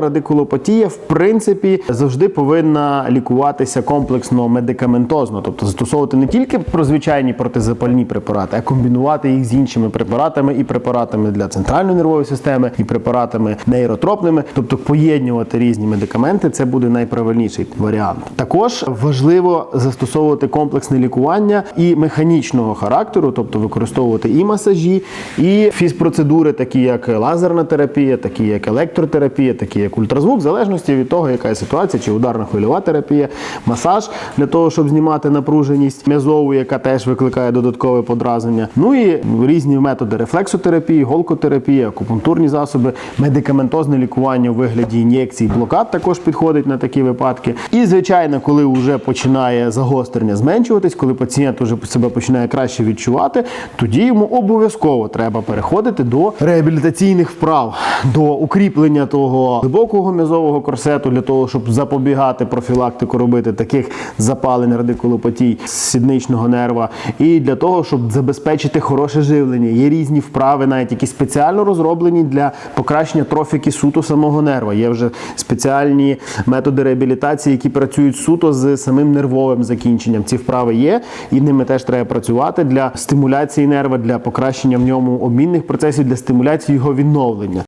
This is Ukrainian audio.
Радикулопатія, в принципі, завжди повинна лікуватися комплексно медикаментозно, тобто застосовувати не тільки звичайні протизапальні препарати, а комбінувати їх з іншими препаратами і препаратами для центральної нервової системи, і препаратами нейротропними, тобто поєднувати різні медикаменти, це буде найправильніший варіант. Також важливо застосовувати комплексне лікування і механічного характеру, тобто використовувати і масажі, і фізпроцедури, такі як лазерна терапія, такі як електротерапія, такі як ультразвук, в залежності від того, яка є ситуація, чи ударна хвильова терапія, масаж для того, щоб знімати напруженість м'язову, яка теж викликає додаткове подразнення. Ну і різні методи рефлексотерапії, голкотерапії, акупунктурні засоби, медикаментозне лікування у вигляді ін'єкцій, блокад також підходить на такі випадки. І звичайно, коли вже починає загострення зменшуватись, коли пацієнт вже себе починає краще відчувати, тоді йому обов'язково треба переходити до реабілітаційних вправ, до укріплення того глибокого м'язового корсету для того, щоб запобігати профілактику робити таких запалень радикулопатій сідничного нерва, і для того, щоб забезпечити хороше живлення. Є різні вправи, навіть які спеціально розроблені для покращення трофіки суто самого нерва. Є вже спеціальні методи реабілітації, які працюють суто з самим нервовим закінченням. Ці вправи є, і ними теж треба працювати для стимуляції нерва, для покращення в ньому обмінних процесів, для стимуляції його відновлення.